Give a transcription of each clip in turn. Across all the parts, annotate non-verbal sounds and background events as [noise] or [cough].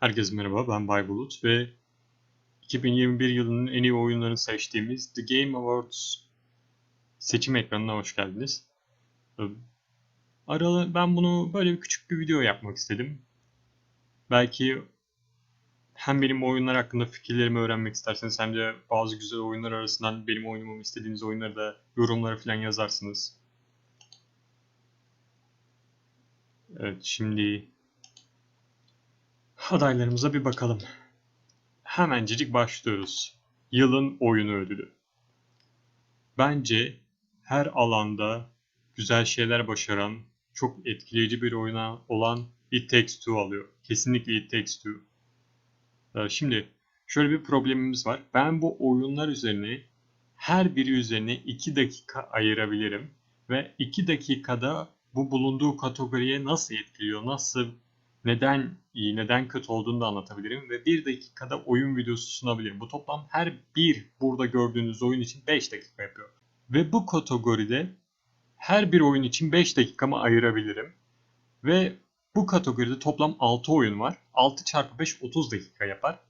Herkese merhaba, ben Bay Bulut ve 2021 yılının en iyi oyunlarını seçtiğimiz The Game Awards seçim ekranına hoş geldiniz. Aralı, ben bunu böyle bir küçük bir video yapmak istedim. Belki hem benim oyunlar hakkında fikirlerimi öğrenmek isterseniz hem de bazı güzel oyunlar arasından benim oynamamı istediğiniz oyunları da yorumlara falan yazarsınız. Evet, şimdi adaylarımıza bir bakalım. Hemencecik başlıyoruz. Yılın oyunu ödülü. Bence her alanda güzel şeyler başaran, çok etkileyici bir oyuna olan It Takes alıyor. Kesinlikle It Takes. Ee, Şimdi şöyle bir problemimiz var. Ben bu oyunlar üzerine her biri üzerine 2 dakika ayırabilirim ve 2 dakikada bu bulunduğu kategoriye nasıl etkiliyor, nasıl neden iyi, neden kötü olduğunu da anlatabilirim ve 1 dakikada oyun videosu sunabilirim. Bu toplam her bir burada gördüğünüz oyun için 5 dakika yapıyor. Ve bu kategoride her bir oyun için 5 dakikamı ayırabilirim. Ve bu kategoride toplam 6 oyun var. 6 çarpı 5 30 dakika yapar.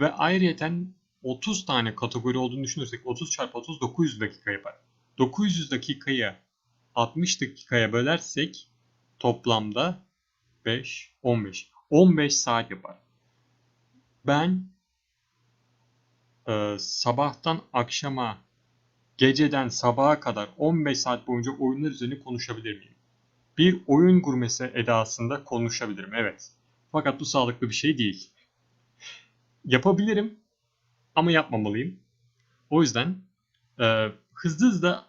Ve ayrıyeten 30 tane kategori olduğunu düşünürsek 30 çarpı 30 900 dakika yapar. 900 dakikayı 60 dakikaya bölersek toplamda 5, 15. 15 saat yapar. Ben e, sabahtan akşama, geceden sabaha kadar 15 saat boyunca oyunlar üzerine konuşabilir miyim? Bir oyun gurmesi edasında konuşabilirim, evet. Fakat bu sağlıklı bir şey değil. Yapabilirim ama yapmamalıyım. O yüzden e, hızlı hızlı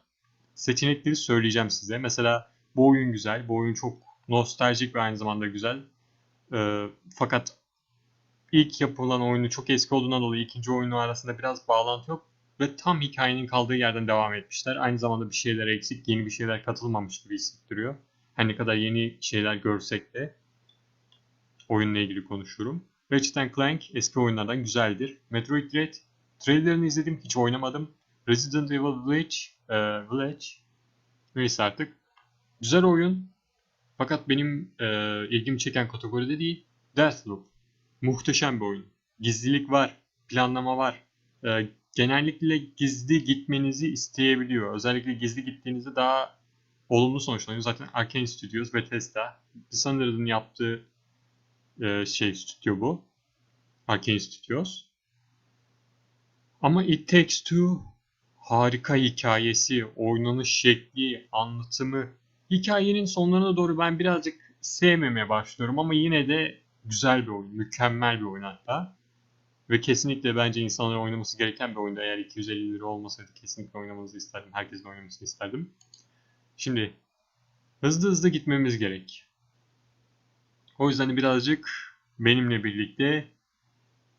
seçenekleri söyleyeceğim size. Mesela bu oyun güzel, bu oyun çok nostaljik ve aynı zamanda güzel. Ee, fakat ilk yapılan oyunu çok eski olduğundan dolayı ikinci oyunu arasında biraz bağlantı yok ve tam hikayenin kaldığı yerden devam etmişler. Aynı zamanda bir şeyler eksik, yeni bir şeyler katılmamış gibi hissettiriyor. Her ne kadar yeni şeyler görsek de oyunla ilgili konuşuyorum. Ratchet Clank eski oyunlardan güzeldir. Metroid Dread trailerını izledim, hiç oynamadım. Resident Evil Village, e, Village neyse artık. Güzel oyun, fakat benim e, ilgimi çeken kategoride değil. Deathloop. Muhteşem bir oyun. Gizlilik var. Planlama var. E, genellikle gizli gitmenizi isteyebiliyor. Özellikle gizli gittiğinizde daha olumlu sonuçlanıyor. Zaten Arkane Studios, Bethesda, Dishonored'ın yaptığı e, şey stüdyo bu. Arkane Studios. Ama It Takes Two harika hikayesi, oynanış şekli, anlatımı, hikayenin sonlarına doğru ben birazcık sevmemeye başlıyorum ama yine de güzel bir oyun. Mükemmel bir oyun hatta. Ve kesinlikle bence insanların oynaması gereken bir oyunda. Eğer 250 lira olmasaydı kesinlikle oynamanızı isterdim. Herkesin oynamasını isterdim. Şimdi hızlı hızlı gitmemiz gerek. O yüzden birazcık benimle birlikte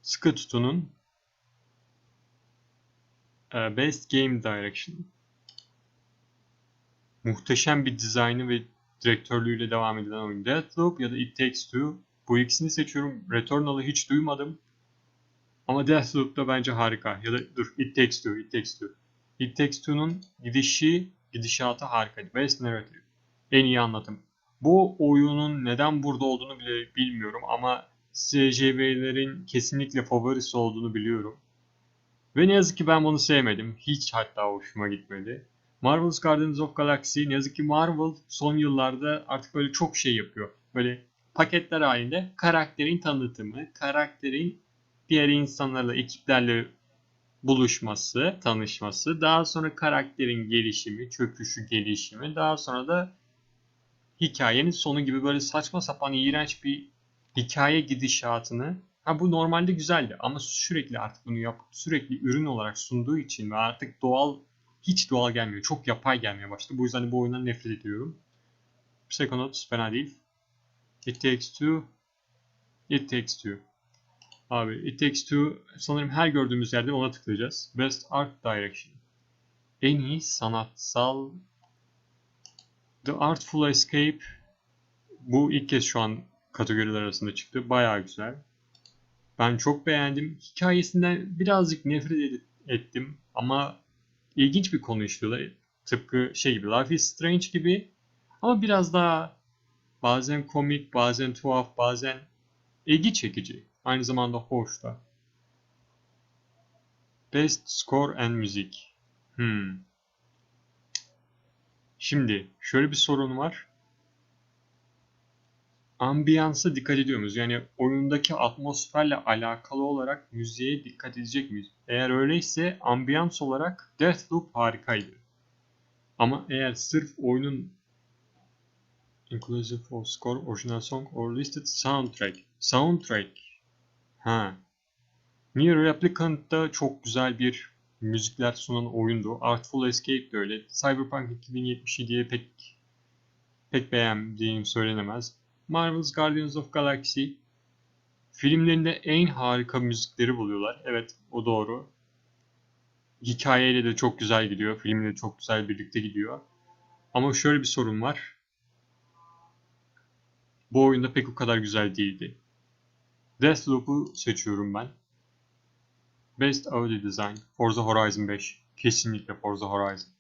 sıkı tutunun. Ee, Best Game Direction muhteşem bir dizaynı ve direktörlüğüyle devam edilen oyun Deathloop ya da It Takes Two. Bu ikisini seçiyorum. Returnal'ı hiç duymadım. Ama Deathloop da bence harika. Ya da dur It Takes Two, It Takes Two. It Takes Two'nun gidişi, gidişatı harikaydı. Best Narrative. En iyi anlatım. Bu oyunun neden burada olduğunu bile bilmiyorum ama SCV'lerin kesinlikle favorisi olduğunu biliyorum. Ve ne yazık ki ben bunu sevmedim. Hiç hatta hoşuma gitmedi. Marvel's Guardians of Galaxy ne yazık ki Marvel son yıllarda artık böyle çok şey yapıyor. Böyle paketler halinde karakterin tanıtımı, karakterin diğer insanlarla, ekiplerle buluşması, tanışması, daha sonra karakterin gelişimi, çöküşü, gelişimi, daha sonra da hikayenin sonu gibi böyle saçma sapan iğrenç bir hikaye gidişatını ha bu normalde güzeldi ama sürekli artık bunu yap sürekli ürün olarak sunduğu için ve artık doğal hiç doğal gelmiyor. Çok yapay gelmeye başladı. Bu yüzden bu oyundan nefret ediyorum. Psychonauts fena değil. It Takes Two. It Takes Two. Abi It Takes Two sanırım her gördüğümüz yerde ona tıklayacağız. Best Art Direction. En iyi sanatsal The Artful Escape bu ilk kez şu an kategoriler arasında çıktı. Bayağı güzel. Ben çok beğendim. Hikayesinden birazcık nefret ettim ama ilginç bir konu işliyorlar. Tıpkı şey gibi Life is Strange gibi ama biraz daha bazen komik, bazen tuhaf, bazen ilgi çekici. Aynı zamanda hoş da. Best Score and Music. Hmm. Şimdi şöyle bir sorun var. Ambiyansa dikkat ediyor muyuz? Yani oyundaki atmosferle alakalı olarak müziğe dikkat edecek miyiz? Eğer öyleyse ambiyans olarak Deathloop harikaydı. Ama eğer sırf oyunun inclusive of score, original song or listed soundtrack. Soundtrack. Ha. Nier Replicant da çok güzel bir müzikler sunan oyundu. Artful Escape de öyle. Cyberpunk 2077'ye pek pek beğendiğim söylenemez. Marvel's Guardians of Galaxy filmlerinde en harika müzikleri buluyorlar. Evet o doğru. Hikayeyle de çok güzel gidiyor. Filmle çok güzel birlikte gidiyor. Ama şöyle bir sorun var. Bu oyunda pek o kadar güzel değildi. Deathloop'u seçiyorum ben. Best Audio Design Forza Horizon 5. Kesinlikle Forza Horizon.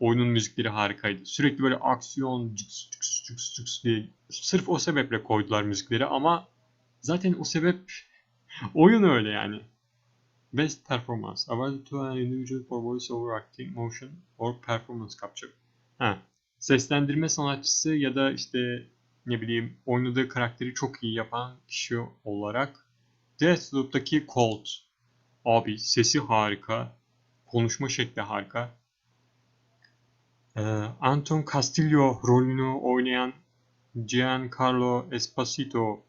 Oyunun müzikleri harikaydı. Sürekli böyle aksiyon cıks cıks cıks cıks diye sırf o sebeple koydular müzikleri ama zaten o sebep [laughs] oyun öyle yani. Best Performance Awarded to an individual for voice over acting, motion or performance capture. Ha, seslendirme sanatçısı ya da işte ne bileyim oynadığı karakteri çok iyi yapan kişi olarak Deathloop'taki Colt. Abi sesi harika. Konuşma şekli harika. Ee, Anton Castillo rolünü oynayan Giancarlo Esposito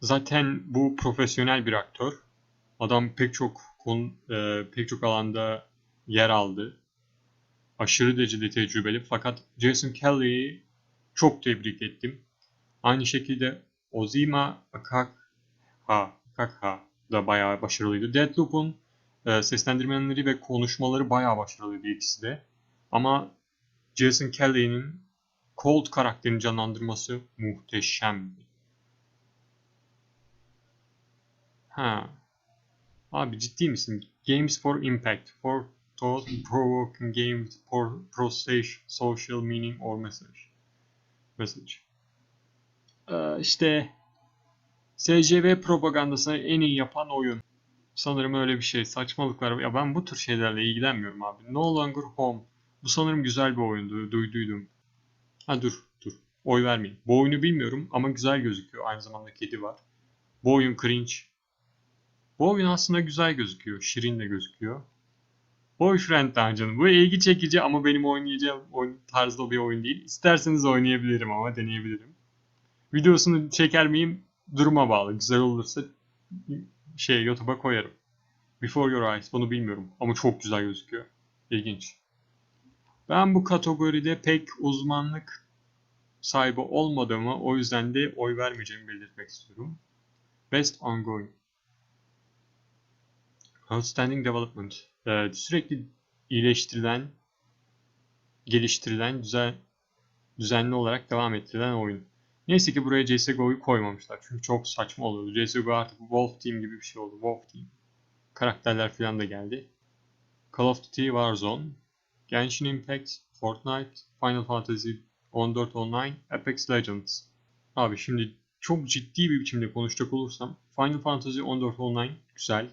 zaten bu profesyonel bir aktör. Adam pek çok konu, e, pek çok alanda yer aldı. Aşırı derecede tecrübeli fakat Jason Kelly'yi çok tebrik ettim. Aynı şekilde Ozima Akakha, Akakha da bayağı başarılıydı. Deathloop'un e, seslendirmenleri ve konuşmaları bayağı başarılıydı ikisi de. Ama Jason Kelly'nin Colt karakterini canlandırması muhteşemdi. Ha. Abi ciddi misin? Games for Impact. For thought-provoking games for pro social meaning or message. Message. Ee, işte SCV propagandasını en iyi yapan oyun. Sanırım öyle bir şey. Saçmalıklar. Ya ben bu tür şeylerle ilgilenmiyorum abi. No Longer Home. Bu sanırım güzel bir oyundu. Duyduydum. Ha dur dur. Oy vermeyin. Bu oyunu bilmiyorum ama güzel gözüküyor. Aynı zamanda kedi var. Bu oyun cringe. Bu oyun aslında güzel gözüküyor. Şirin de gözüküyor. Boyfriend Dungeon. Bu ilgi çekici ama benim oynayacağım oyun tarzda bir oyun değil. İsterseniz oynayabilirim ama deneyebilirim. Videosunu çeker miyim? Duruma bağlı. Güzel olursa şey YouTube'a koyarım. Before Your Eyes. Bunu bilmiyorum ama çok güzel gözüküyor. İlginç. Ben bu kategoride pek uzmanlık sahibi olmadığımı o yüzden de oy vermeyeceğimi belirtmek istiyorum. Best Ongoing. Outstanding Development. Ee, sürekli iyileştirilen, geliştirilen, düzen, düzenli olarak devam ettirilen oyun. Neyse ki buraya CSGO'yu koymamışlar. Çünkü çok saçma oluyordu. CSGO artık Wolf Team gibi bir şey oldu. Wolf Team. Karakterler falan da geldi. Call of Duty Warzone, Genshin Impact, Fortnite, Final Fantasy 14 Online, Apex Legends. Abi şimdi çok ciddi bir biçimde konuşacak olursam Final Fantasy 14 Online güzel.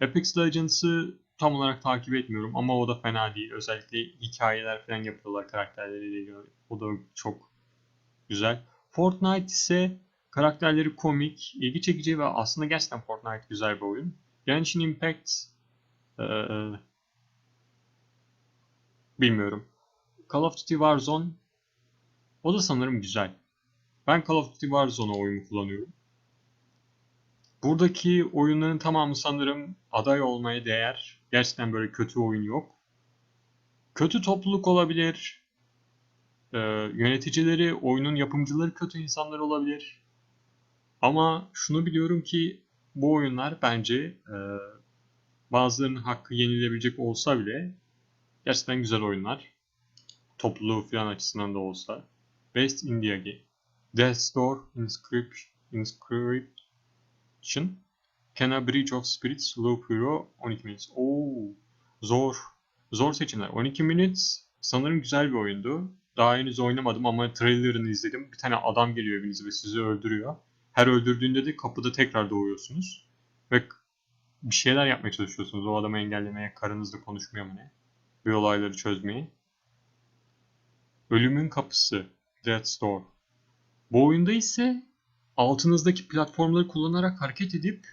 Apex Legends'ı tam olarak takip etmiyorum ama o da fena değil. Özellikle hikayeler falan yapıyorlar karakterleriyle. O da çok güzel. Fortnite ise karakterleri komik, ilgi çekici ve aslında gerçekten Fortnite güzel bir oyun. Genshin Impact ee, bilmiyorum. Call of Duty Warzone o da sanırım güzel. Ben Call of Duty Warzone'a oyunu kullanıyorum. Buradaki oyunların tamamı sanırım aday olmaya değer. Gerçekten böyle kötü oyun yok. Kötü topluluk olabilir. Ee, yöneticileri, oyunun yapımcıları kötü insanlar olabilir. Ama şunu biliyorum ki bu oyunlar bence e, bazılarının hakkı yenilebilecek olsa bile gerçekten güzel oyunlar. Topluluğu falan açısından da olsa. Best India Game. Death's Door Inscription. Inscription. Kena Bridge of Spirits Loop Hero 12 minutes. Oo, zor. Zor seçimler. 12 minutes sanırım güzel bir oyundu. Daha henüz oynamadım ama trailerını izledim. Bir tane adam geliyor evinize ve sizi öldürüyor. Her öldürdüğünde de kapıda tekrar doğuyorsunuz. Ve bir şeyler yapmaya çalışıyorsunuz. O adamı engellemeye, karınızla konuşmaya mı ne? Ve olayları çözmeyi. Ölümün kapısı. Death's Door. Bu oyunda ise altınızdaki platformları kullanarak hareket edip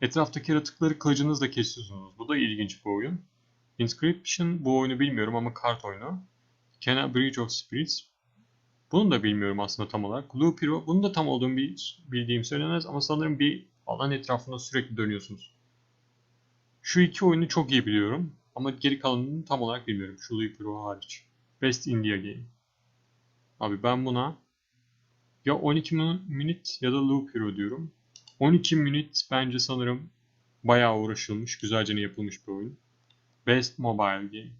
etraftaki yaratıkları kılıcınızla kesiyorsunuz. Bu da ilginç bir oyun. Inscription bu oyunu bilmiyorum ama kart oyunu. Kena Bridge of Spirits. Bunu da bilmiyorum aslında tam olarak. Blue Piro. Bunu da tam olduğum bir bildiğim söylenemez ama sanırım bir alan etrafında sürekli dönüyorsunuz. Şu iki oyunu çok iyi biliyorum ama geri kalanını tam olarak bilmiyorum. Şu Blue Piro hariç. Best India Game. Abi ben buna ya 12 minut ya da Loop Hero diyorum. 12 minut bence sanırım bayağı uğraşılmış, güzelce yapılmış bir oyun. Best Mobile Game.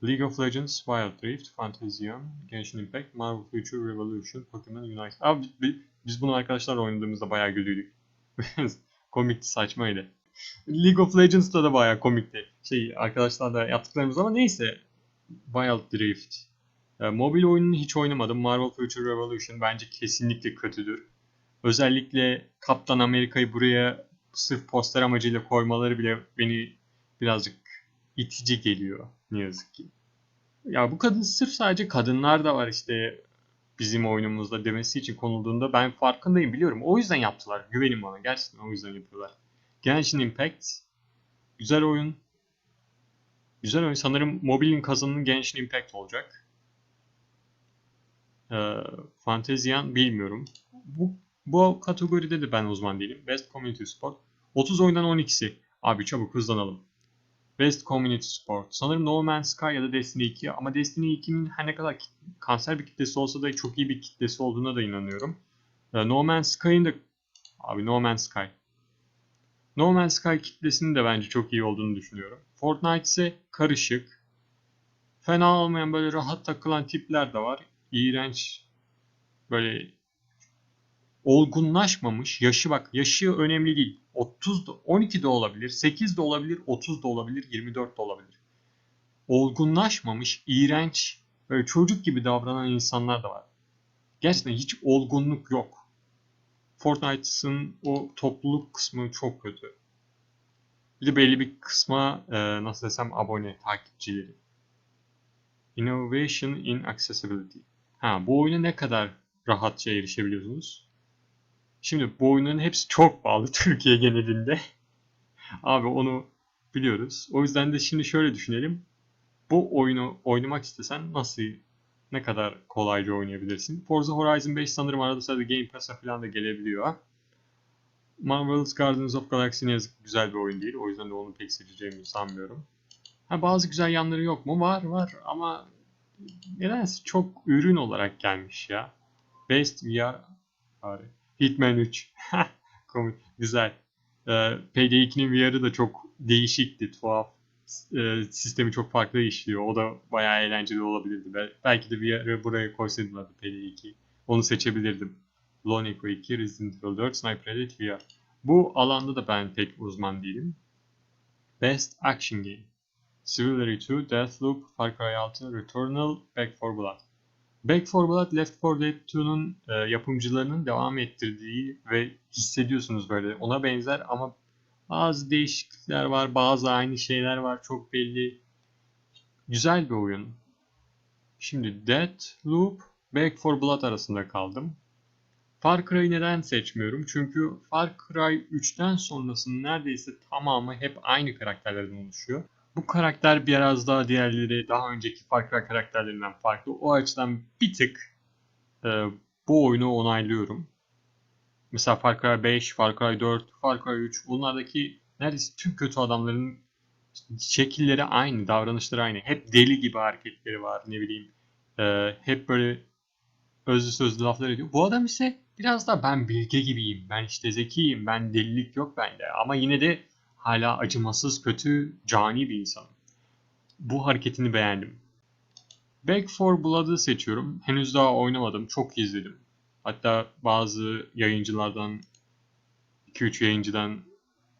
League of Legends, Wild Rift, Fantasyam, Genshin Impact, Marvel Future Revolution, Pokemon Unite. Abi biz bunu arkadaşlarla oynadığımızda bayağı gülüydük. [laughs] Komikti, saçmaydı. League of Legends'ta da bayağı komikti. Şey arkadaşlarla yaptıklarımız ama neyse. Wild Rift. E, mobil oyununu hiç oynamadım. Marvel Future Revolution bence kesinlikle kötüdür. Özellikle Kaptan Amerika'yı buraya sırf poster amacıyla koymaları bile beni birazcık itici geliyor ne yazık ki. Ya bu kadın sırf sadece kadınlar da var işte bizim oyunumuzda demesi için konulduğunda ben farkındayım biliyorum. O yüzden yaptılar. Güvenin bana. Gerçekten o yüzden yapıyorlar. Genshin Impact güzel oyun. Güzel oyun. Sanırım mobilin kazanını Genshin Impact olacak. Ee, Fantezyan bilmiyorum. Bu, bu kategoride de ben uzman değilim. Best Community Sport. 30 oyundan 12'si. Abi çabuk hızlanalım. Best Community Sport. Sanırım No Man's Sky ya da Destiny 2 ama Destiny 2'nin her ne kadar kanser bir kitlesi olsa da çok iyi bir kitlesi olduğuna da inanıyorum. Ee, no Man's Sky'ın da abi No Man's Sky. No Man's Sky kitlesinin de bence çok iyi olduğunu düşünüyorum. Fortnite ise karışık. Fena olmayan böyle rahat takılan tipler de var. İğrenç böyle olgunlaşmamış. Yaşı bak yaşı önemli değil. 30 da, 12 de olabilir, 8 de olabilir, 30 da olabilir, 24 de olabilir. Olgunlaşmamış, iğrenç, böyle çocuk gibi davranan insanlar da var. Gerçekten hiç olgunluk yok. Fortnite'ın o topluluk kısmı çok kötü. Bir de belli bir kısma e, nasıl desem abone, takipçileri. Innovation in Accessibility. Ha, bu oyuna ne kadar rahatça erişebiliyorsunuz? Şimdi bu oyunların hepsi çok pahalı [laughs] Türkiye genelinde. Abi onu biliyoruz. O yüzden de şimdi şöyle düşünelim. Bu oyunu oynamak istesen nasıl ne kadar kolayca oynayabilirsin? Forza Horizon 5 sanırım arada sırada Game Pass'a falan da gelebiliyor. Marvel's Guardians of Galaxy ne yazık ki güzel bir oyun değil. O yüzden de onu pek seçeceğimi sanmıyorum. Ha, bazı güzel yanları yok mu? Var var ama nedense çok ürün olarak gelmiş ya. Best VR Abi. Hitman 3. [laughs] Komik. Güzel. Ee, PD2'nin VR'ı da çok değişikti. Tuhaf. Ee, sistemi çok farklı işliyor. O da bayağı eğlenceli olabilirdi. Belki de VR'ı buraya koysaydılar PD2. Onu seçebilirdim. Lone Echo 2, Resident Evil 4, Sniper Elite VR. Bu alanda da ben pek uzman değilim. Best Action Game. Civilry 2, Deathloop, Far Cry 6, Returnal, Back 4 Blood. Back 4 Blood, Left 4 Dead 2'nun e, yapımcılarının devam ettirdiği ve hissediyorsunuz böyle ona benzer ama bazı değişiklikler var, bazı aynı şeyler var çok belli. Güzel bir oyun. Şimdi Deathloop, Back 4 Blood arasında kaldım. Far Cry'ı neden seçmiyorum? Çünkü Far Cry 3'ten sonrasının neredeyse tamamı hep aynı karakterlerden oluşuyor. Bu karakter biraz daha diğerleri daha önceki Far karakterlerinden farklı. O açıdan bir tık e, bu oyunu onaylıyorum. Mesela Far Cry 5, Far Cry 4, Far Cry 3 bunlardaki neredeyse tüm kötü adamların şekilleri aynı, davranışları aynı. Hep deli gibi hareketleri var ne bileyim. E, hep böyle özlü sözlü laflar ediyor. Bu adam ise biraz da ben bilge gibiyim, ben işte zekiyim, ben delilik yok bende. Ama yine de hala acımasız, kötü, cani bir insanım. Bu hareketini beğendim. Back 4 Blood'ı seçiyorum. Henüz daha oynamadım. Çok izledim. Hatta bazı yayıncılardan 2-3 yayıncıdan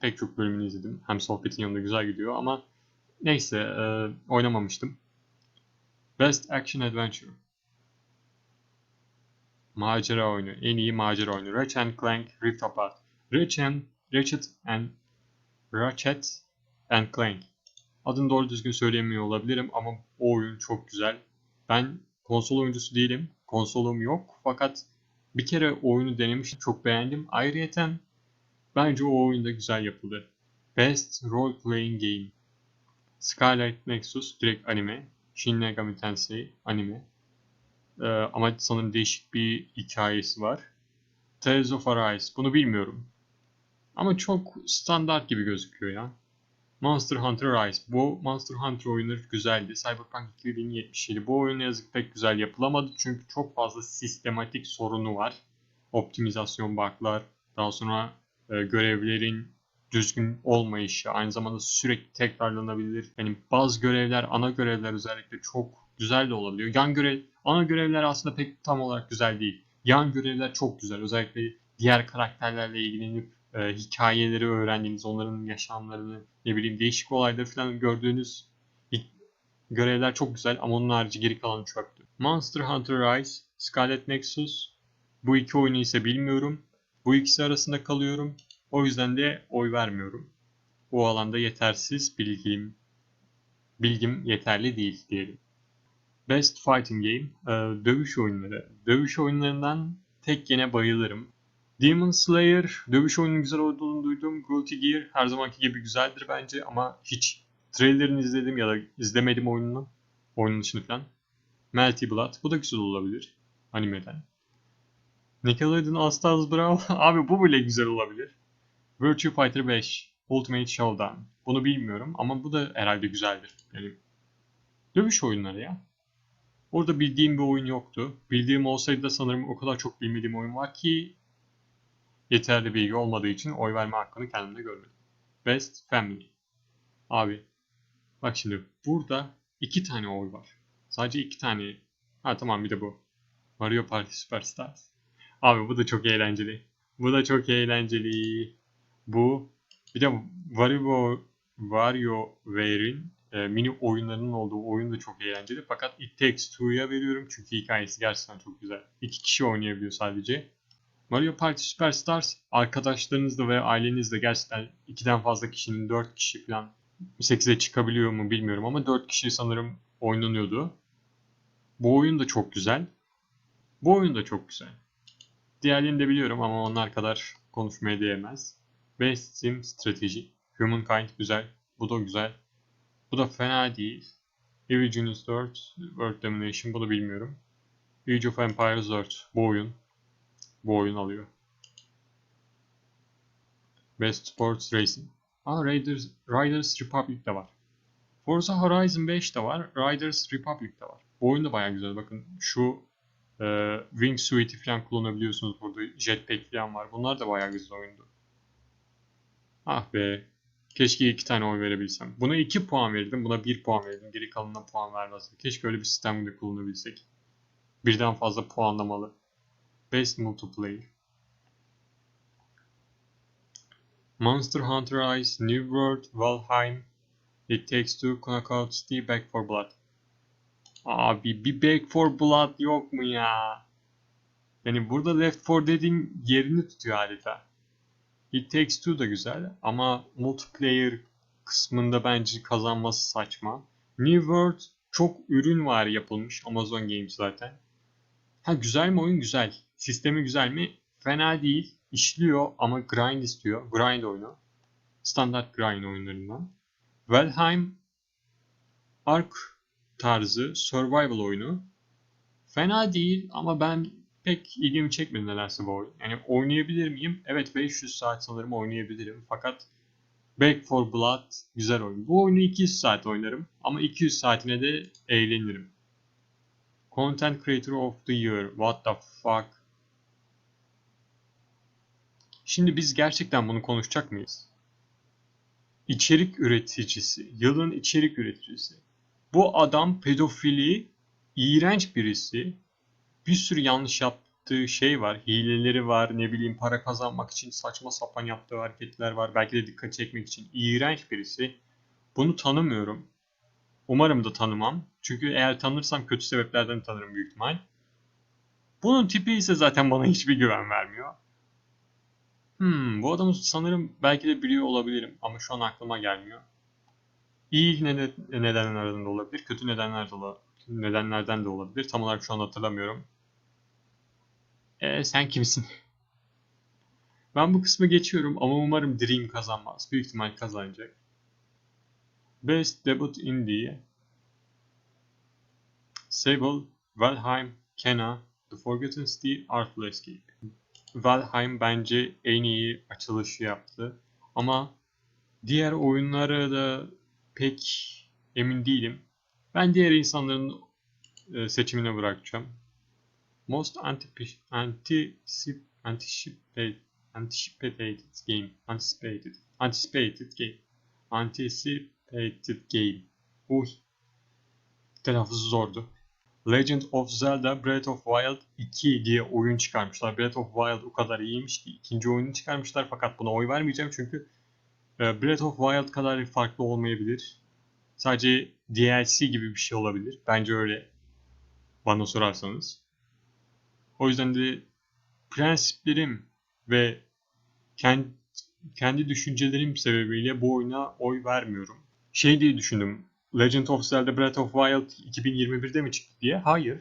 pek çok bölümünü izledim. Hem sohbetin yanında güzel gidiyor ama neyse e, oynamamıştım. Best Action Adventure. Macera oyunu. En iyi macera oyunu. Ratchet Clank Rift Apart. Ratchet, Ratchet and Ratchet and Clank. Adını doğru düzgün söyleyemiyor olabilirim ama o oyun çok güzel. Ben konsol oyuncusu değilim. Konsolum yok fakat bir kere oyunu denemiştim. Çok beğendim. Ayrıyeten bence o oyun da güzel yapıldı. Best Role Playing Game. Skylight Nexus direkt anime. Shin Megami Tensei anime. Ee, ama sanırım değişik bir hikayesi var. Tales of Arise. Bunu bilmiyorum. Ama çok standart gibi gözüküyor ya. Monster Hunter Rise. Bu Monster Hunter oyunları güzeldi. Cyberpunk 2077. Bu oyun yazık pek güzel yapılamadı. Çünkü çok fazla sistematik sorunu var. Optimizasyon bug'lar. Daha sonra e, görevlerin düzgün olmayışı. Aynı zamanda sürekli tekrarlanabilir. Yani bazı görevler, ana görevler özellikle çok güzel de olabiliyor. Yan görev, ana görevler aslında pek tam olarak güzel değil. Yan görevler çok güzel. Özellikle diğer karakterlerle ilgilenip e, hikayeleri öğrendiğiniz, onların yaşamlarını, ne bileyim değişik olayları falan gördüğünüz görevler çok güzel ama onun harici geri kalanı çöptü. Monster Hunter Rise, Scarlet Nexus bu iki oyunu ise bilmiyorum. Bu ikisi arasında kalıyorum. O yüzden de oy vermiyorum. Bu alanda yetersiz bilgim bilgim yeterli değil diyelim. Best Fighting Game, e, dövüş oyunları. Dövüş oyunlarından Tekken'e bayılırım. Demon Slayer, dövüş oyunun güzel olduğunu duydum. Guilty Gear her zamanki gibi güzeldir bence ama hiç trailerini izledim ya da izlemedim oyununu. Oyunun dışını falan. Melty Blood, bu da güzel olabilir animeden. Nickelodeon All Stars Brawl, [laughs] abi bu bile güzel olabilir. Virtua Fighter 5, Ultimate Showdown. Bunu bilmiyorum ama bu da herhalde güzeldir. Yani dövüş oyunları ya. Orada bildiğim bir oyun yoktu. Bildiğim olsaydı da sanırım o kadar çok bilmediğim oyun var ki yeterli bilgi olmadığı için oy verme hakkını kendimde görmedim. Best Family. Abi bak şimdi burada iki tane oy var. Sadece iki tane. Ha tamam bir de bu. Mario Party Superstars. Abi bu da çok eğlenceli. Bu da çok eğlenceli. Bu bir de Wario WarioWare'in e, mini oyunlarının olduğu oyun da çok eğlenceli. Fakat It Takes Two'ya veriyorum çünkü hikayesi gerçekten çok güzel. İki kişi oynayabiliyor sadece. Mario Party Superstars arkadaşlarınızla ve ailenizle gerçekten ikiden fazla kişinin 4 kişi falan 8'e çıkabiliyor mu bilmiyorum ama 4 kişi sanırım oynanıyordu. Bu oyun da çok güzel. Bu oyun da çok güzel. Diğerlerini de biliyorum ama onlar kadar konuşmaya değmez. Best Sim Strateji. Humankind güzel. Bu da güzel. Bu da fena değil. Evil Genius 4, World Domination bunu bilmiyorum. Age of Empires 4 bu oyun. Bu oyun alıyor. Best Sports Racing. Aa Raiders, Riders Republic de var. Forza Horizon 5 de var. Riders Republic de var. Bu oyun da bayağı güzel. Bakın şu e, Wingsuit'i falan kullanabiliyorsunuz burada. Jetpack falan var. Bunlar da bayağı güzel oyundu. Ah be. Keşke iki tane oy verebilsem. Buna 2 puan verirdim. Buna 1 puan verirdim. Geri kalanına puan vermezdim. Keşke öyle bir sistemde kullanabilsek. Birden fazla puanlamalı. Best Multiplayer. Monster Hunter Rise, New World, Valheim, It Takes Two, Knockout City, Back for Blood. Abi bir Back for Blood yok mu ya? Yani burada Left 4 Dead'in yerini tutuyor adeta. It Takes Two da güzel ama multiplayer kısmında bence kazanması saçma. New World çok ürün var yapılmış Amazon Games zaten. Ha güzel mi oyun? Güzel. Sistemi güzel mi? Fena değil. İşliyor ama grind istiyor. Grind oyunu. Standart grind oyunlarından. Valheim Ark tarzı survival oyunu. Fena değil ama ben pek ilgimi çekmedi nedense bu oyun. Yani oynayabilir miyim? Evet 500 saat sanırım oynayabilirim. Fakat Back for Blood güzel oyun. Bu oyunu 200 saat oynarım ama 200 saatine de eğlenirim. Content Creator of the Year. What the fuck? Şimdi biz gerçekten bunu konuşacak mıyız? İçerik üreticisi. Yılın içerik üreticisi. Bu adam pedofili, iğrenç birisi. Bir sürü yanlış yaptığı şey var. Hileleri var, ne bileyim para kazanmak için saçma sapan yaptığı hareketler var. Belki de dikkat çekmek için. iğrenç birisi. Bunu tanımıyorum. Umarım da tanımam. Çünkü eğer tanırsam kötü sebeplerden tanırım büyük ihtimal. Bunun tipi ise zaten bana hiçbir güven vermiyor. Hmm, bu adamı sanırım belki de biliyor olabilirim ama şu an aklıma gelmiyor. İyi neden, nedenlerden de olabilir, kötü nedenler de ola- nedenlerden de olabilir. Tam olarak şu an hatırlamıyorum. Ee, sen kimsin? [laughs] Ben bu kısmı geçiyorum ama umarım Dream kazanmaz. Büyük ihtimal kazanacak. Best debut indie. Sable, Valheim, Kena, The Forgotten City, Artful Escape. Valheim bence en iyi açılışı yaptı. Ama diğer oyunlara da pek emin değilim. Ben diğer insanların e, seçimine bırakacağım. Most anticipated, anticipated game. Anticipated. Anticipated game. Anticipated game. Uy. Telaffuzu zordu. Legend of Zelda Breath of Wild 2 diye oyun çıkarmışlar. Breath of Wild o kadar iyiymiş ki ikinci oyunu çıkarmışlar fakat buna oy vermeyeceğim çünkü e, Breath of Wild kadar farklı olmayabilir. Sadece DLC gibi bir şey olabilir. Bence öyle bana sorarsanız. O yüzden de prensiplerim ve kendi, kendi düşüncelerim sebebiyle bu oyuna oy vermiyorum. Şey diye düşündüm. Legend of Zelda Breath of Wild 2021'de mi çıktı diye. Hayır.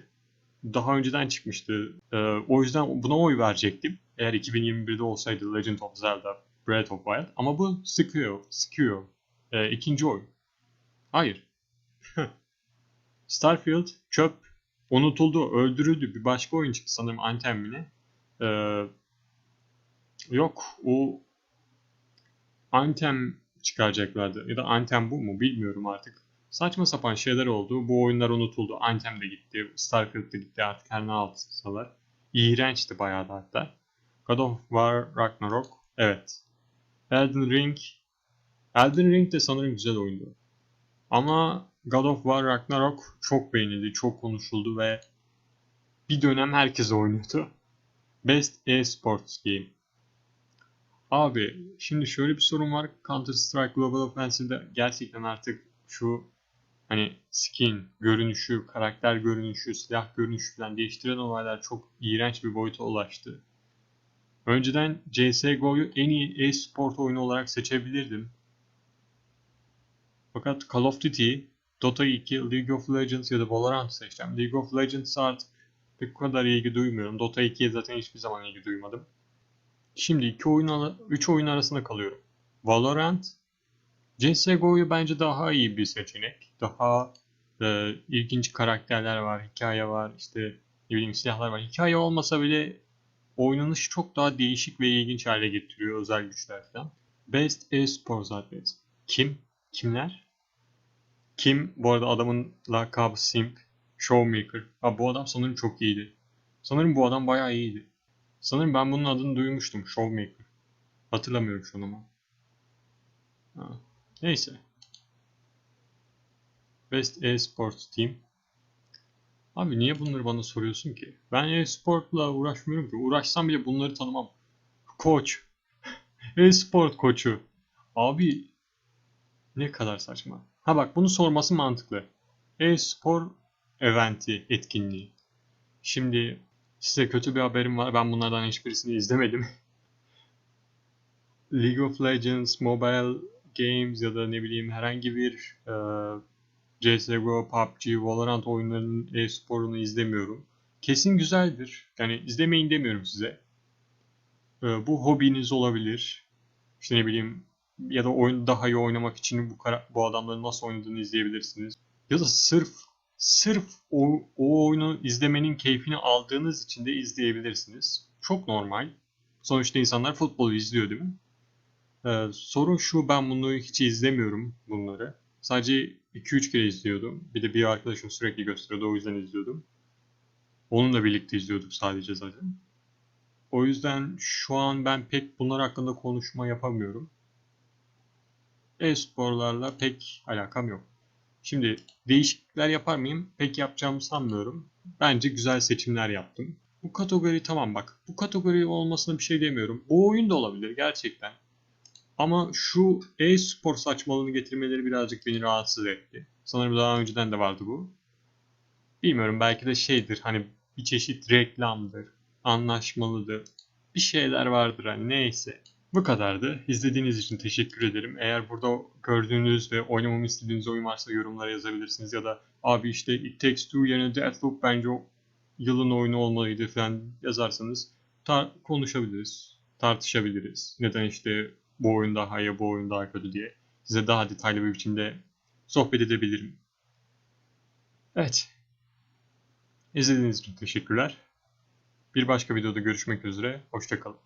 Daha önceden çıkmıştı. Ee, o yüzden buna oy verecektim. Eğer 2021'de olsaydı Legend of Zelda Breath of Wild. Ama bu sıkıyor. Sıkıyor. Ee, ikinci oy. Hayır. [laughs] Starfield çöp. Unutuldu. Öldürüldü. Bir başka oyun çıktı sanırım Anthem mi? Ee, yok. O Anthem çıkaracaklardı. Ya da Anthem bu mu bilmiyorum artık. Saçma sapan şeyler oldu. Bu oyunlar unutuldu. Anthem de gitti. Starfield de gitti artık her ne alsalar. İğrençti bayağı da hatta. God of War Ragnarok. Evet. Elden Ring. Elden Ring de sanırım güzel oyundu. Ama God of War Ragnarok çok beğenildi, çok konuşuldu ve bir dönem herkes oynuyordu. Best e-sports game. Abi şimdi şöyle bir sorun var. Counter Strike Global Offensive'de gerçekten artık şu hani skin, görünüşü, karakter görünüşü, silah görünüşü falan değiştiren olaylar çok iğrenç bir boyuta ulaştı. Önceden CSGO'yu en iyi e-sport oyunu olarak seçebilirdim. Fakat Call of Duty, Dota 2, League of Legends ya da Valorant seçeceğim. League of Legends artık pek o kadar ilgi duymuyorum. Dota 2'ye zaten hiçbir zaman ilgi duymadım. Şimdi iki oyun, üç oyun arasında kalıyorum. Valorant, CSGO'yu bence daha iyi bir seçenek. Daha e, ilginç karakterler var, hikaye var, işte ne bileyim silahlar var. Hikaye olmasa bile oynanışı çok daha değişik ve ilginç hale getiriyor özel güçler falan. Best e-sports athlete. Kim? Kimler? Kim? Bu arada adamın lakabı Simp. Showmaker. Ha bu adam sanırım çok iyiydi. Sanırım bu adam bayağı iyiydi. Sanırım ben bunun adını duymuştum. Showmaker. Hatırlamıyorum şu an ama. Ha. Neyse. Best e-sports team. Abi niye bunları bana soruyorsun ki? Ben e-sportla uğraşmıyorum ki. Uğraşsam bile bunları tanımam. Koç. [laughs] e-sport koçu. Abi ne kadar saçma. Ha bak bunu sorması mantıklı. E-spor eventi, etkinliği. Şimdi size kötü bir haberim var. Ben bunlardan hiçbirisini izlemedim. [laughs] League of Legends, Mobile Games ya da ne bileyim herhangi bir e, CSGO, PUBG, Valorant oyunlarının e-sporunu izlemiyorum. Kesin güzeldir. Yani izlemeyin demiyorum size. E, bu hobiniz olabilir. İşte ne bileyim ya da oyunu daha iyi oynamak için bu, bu adamların nasıl oynadığını izleyebilirsiniz. Ya da sırf sırf o, o oyunu izlemenin keyfini aldığınız için de izleyebilirsiniz. Çok normal. Sonuçta insanlar futbolu izliyor değil mi? Ee, sorun şu ben bunu hiç izlemiyorum bunları. Sadece 2-3 kere izliyordum. Bir de bir arkadaşım sürekli gösteriyordu o yüzden izliyordum. Onunla birlikte izliyorduk sadece zaten. O yüzden şu an ben pek bunlar hakkında konuşma yapamıyorum. E-sporlarla pek alakam yok. Şimdi değişiklikler yapar mıyım? Pek yapacağımı sanmıyorum. Bence güzel seçimler yaptım. Bu kategori tamam bak. Bu kategori olmasına bir şey demiyorum. Bu oyun da olabilir gerçekten. Ama şu e-spor saçmalığını getirmeleri birazcık beni rahatsız etti. Sanırım daha önceden de vardı bu. Bilmiyorum belki de şeydir hani bir çeşit reklamdır, anlaşmalıdır. Bir şeyler vardır hani neyse. Bu kadardı. İzlediğiniz için teşekkür ederim. Eğer burada gördüğünüz ve oynamamı istediğiniz oyun varsa yorumlara yazabilirsiniz. Ya da abi işte It Takes Two yerine Deathloop bence o yılın oyunu olmalıydı falan yazarsanız tar- konuşabiliriz, tartışabiliriz. Neden işte bu oyun daha iyi, bu oyun daha kötü diye. Size daha detaylı bir biçimde sohbet edebilirim. Evet. İzlediğiniz için teşekkürler. Bir başka videoda görüşmek üzere. Hoşçakalın.